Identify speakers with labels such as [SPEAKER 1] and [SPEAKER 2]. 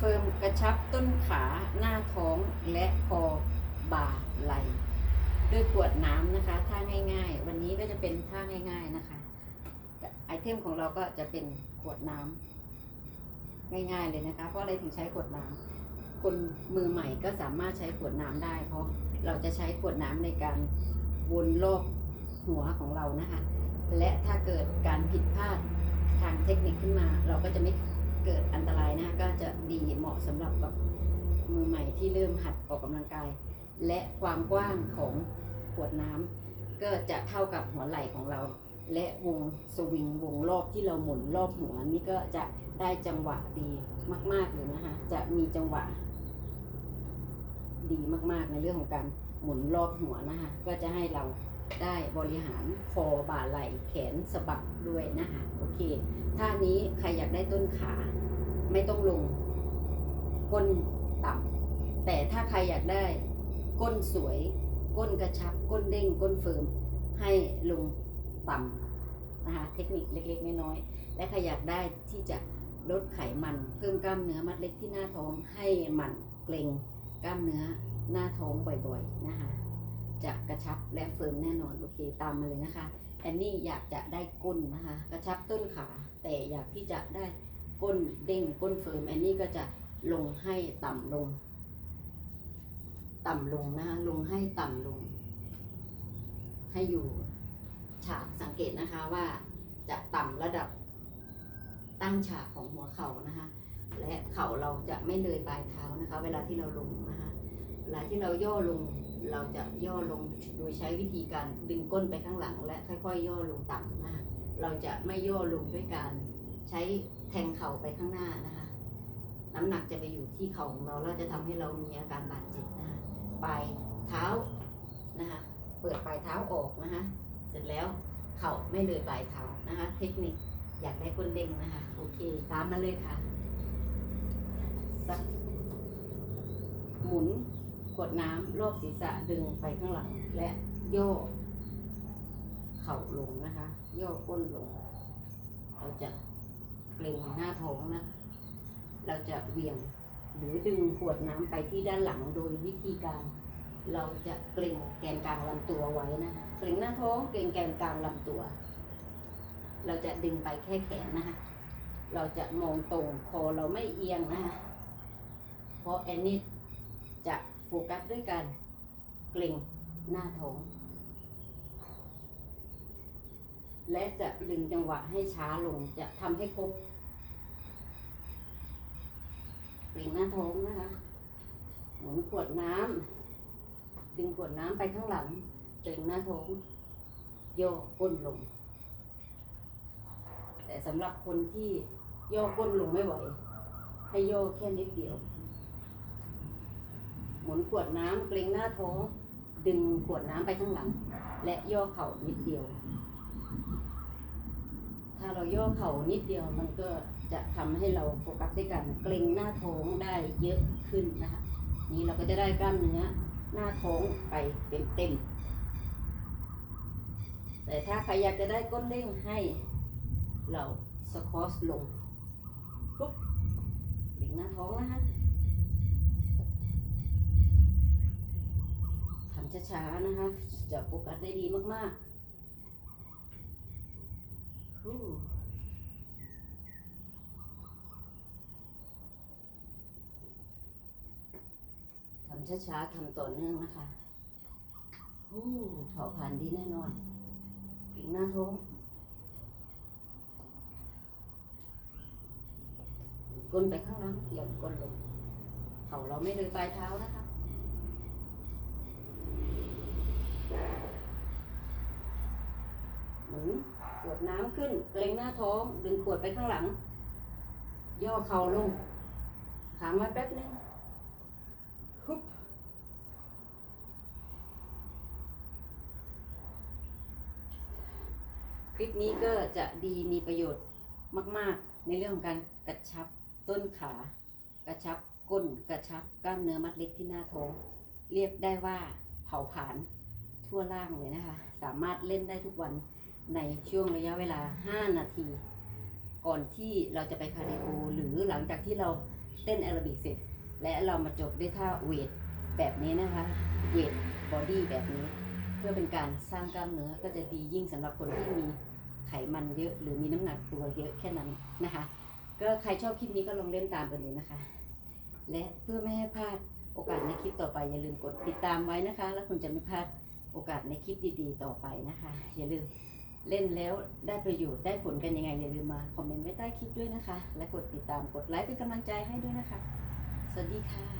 [SPEAKER 1] เฟิร์มกระชับต้นขาหน้าท้องและคอบ่าไหล่ด้วยขวดน้ำนะคะท่าง่ายๆ วันนี้ก็จะเป็นท่าง่าย ๆนะคะ ไอเทมของเราก็จะเป็นขวดน้ำง่ายๆเลยนะคะ เพราะอะไรถึงใช้ขวดน้ำคนมือใหม่ก็สามารถใช้ขวดน้ำได้ เพราะเราจะใช้ขวดน้ำในการวนรอบหัวของเรานะคะ และถ้าเกิดการผิดพลาดทางเทคนิคขึ้นมา เราก็จะไม่ เกิดอันตรายนะก็จะดีเหมาะสำหรับกับมือใหม่ที่เริ่มหัดออกกำลังกาย และความกว้างของขวดน้ำก็จะเท่ากับหัวไหล่ของเรา และวงสวิงวงรอบที่เราหมุนรอบหัวนี่ก็จะได้จังหวะดีมาก ๆเลยนะคะจะมีจังหวะ ดีมากๆในเรื่องของการหมุนรอบหัวนะคะก็จะให้เรา ได้บริหารคอบ่าไหล่แขนสะบักด้วยนะคะโอเคท่านี้ใครอยากได้ต้นขาไม่ต้องลง ก้นต่ำแต่ถ้าใครอยากได้ ก้นสวย ก้นกระชับ ก้นเด้ง ก้นเฟิร์มให้ลงต่ำนะคะเทคนิคเล็กๆน้อยๆและใครอยากได้ที่จะลดไขมัน เพิ่มกล้ามเนื้อมัดเล็กที่หน้าท้องให้หมันเกร็งกล้ามเนื้อหน้าท้องบ่อยๆนะคะ จะกระชับและเฟิร์มแน่นอนโอเคตามมาเลยนะคะแอนนี่อยากจะได้ก้นนะคะ กระชับต้นขาแต่อยากที่จะได้ก้นเด้งก้นเฟิร์มแอนนี่ก็จะลงให้ต่ำลง ต่ำลงนะคะลงให้ต่ำลง ให้อยู่ฉากสังเกตนะคะว่าจะต่ำระดับตั้งฉากของหัวเข่านะคะ และเข่าเราจะไม่เลยปลายเท้านะคะ เวลาที่เราลงนะคะ เวลาที่เราย่อลง เราจะย่อลงโดยใช้วิธีการดึงก้นไปข้างหลัง และค่อยๆ ย่อลงต่ำนะคะเราจะไม่ย่อลงด้วยการใช้แทงเข่าไปข้างหน้านะคะ น้ำหนักจะไปอยู่ที่เข่าของเราเราจะทำให้เรามีอาการบาดเจ็บนะคะปลายเท้านะคะเปิดปลายเท้าออกนะคะเสร็จแล้วเข่าไม่เลยปลายเท้านะคะ เทคนิคอยากได้ก้นเด้งนะคะโอเค ตามมาเลยค่ะสัก กดน้ำรอบศีรษะดึงไปข้างหลัง และโย่เข่าลงนะคะ โย่ก้นลง เราจะเกร็งหน้าท้องนะ เราจะเวียงหรือดึงขวดน้ำไปที่ด้านหลังโดยวิธีการ เราจะเกร็งแกนกลางลำตัวไว้นะคะเกร็งหน้าท้องเกร็งแกนกลางลำตัว เราจะดึงไปแค่แขนนะคะเราจะมองตรงคอเราไม่เอียงนะคะเพราะแอนนี่จะ โฟกัสด้วยการเกร็งหน้าท้อง และจะดึงจังหวะให้ช้าลงจะทำให้ครบเกร็งหน้าท้องนะคะ หมุนขวดน้ำดึงขวดน้ำไปข้างหลังเกร็งหน้าท้องโยกก้นลง แต่สำหรับคนที่ย่อก้นลงไม่ไหว ให้ย่อแค่นิดเดียว มุนขวดน้ำเกร็งหน้าท้อง ดึงขวดน้ำไปข้างหลัง และย่อเข่านิดเดียว ถ้าเราย่อเข่านิดเดียวมันก็จะทำให้เราโฟกัสด้วยกันเกร็งหน้าท้องได้เยอะขึ้นนะคะ นี่เราก็จะได้กล้ามเนื้อหน้าท้องไปเต็มๆ แต่ถ้าใครอยากจะได้ก้นเด้งให้เราสควอชลงปุ๊บเกร็งหน้าท้องนะคะทำ ช้าๆนะคะ จะโฟกัสได้ดีมากๆทำช้าๆทำต่อเนื่องนะคะฮู้เผาผ่านดีแน่นอนเกร็งหน้าท้องก้นไปข้างหล่างหย่อนก้นลง เข่าเราไม่เลยปลายเท้านะคะ ห มุนขวดน้ำขึ้นเกรงหน้าท้อง ดึงขวดไปข้างหลัง ย่อเข่าลงค้างไว้แป๊บนึงฮึบคลิปนี้ก็จะดีมีประโยชน์มาก ๆ ในเรื่องของการกระชับต้นขา กระชับก้นกระชับกล้ามเนื้อมัดเล็กที่หน้าท้อง เรียกได้ว่าเผาผลาญทั่วร่างเลยนะคะ สามารถเล่นได้ทุกวัน ในช่วงระยะเวลา 5 นาที ก่อนที่เราจะไปคาร์ดิโอหรือหลังจากที่เราเต้นแอโรบิกเสร็จ และเรามาจบด้วยท่าเวทแบบนี้นะคะเวทบอดี้แบบนี้ เพื่อเป็นการสร้างกล้ามเนื้อก็จะดียิ่งสำหรับคนที่มีไขมันเยอะ หรือมีน้ำหนักตัวเยอะแค่นั้นนะคะ ก็ใครชอบคลิปนี้ก็ลองเล่นตามกันดูนะคะ และเพื่อไม่ให้พลาดโอกาสในคลิปต่อไปอย่าลืมกดติดตามไว้นะคะ แล้วคุณจะไม่พลาดโอกาสในคลิปดีๆ ต่อไปนะคะ อย่าลืม เล่นแล้วได้ประโยชน์ได้ผลกันยังไงอย่าลืมมาคอมเมนต์ไว้ใต้คลิปด้วยนะคะ และกดติดตามกดไลค์เป็นกำลังใจให้ด้วยนะคะ สวัสดีค่ะ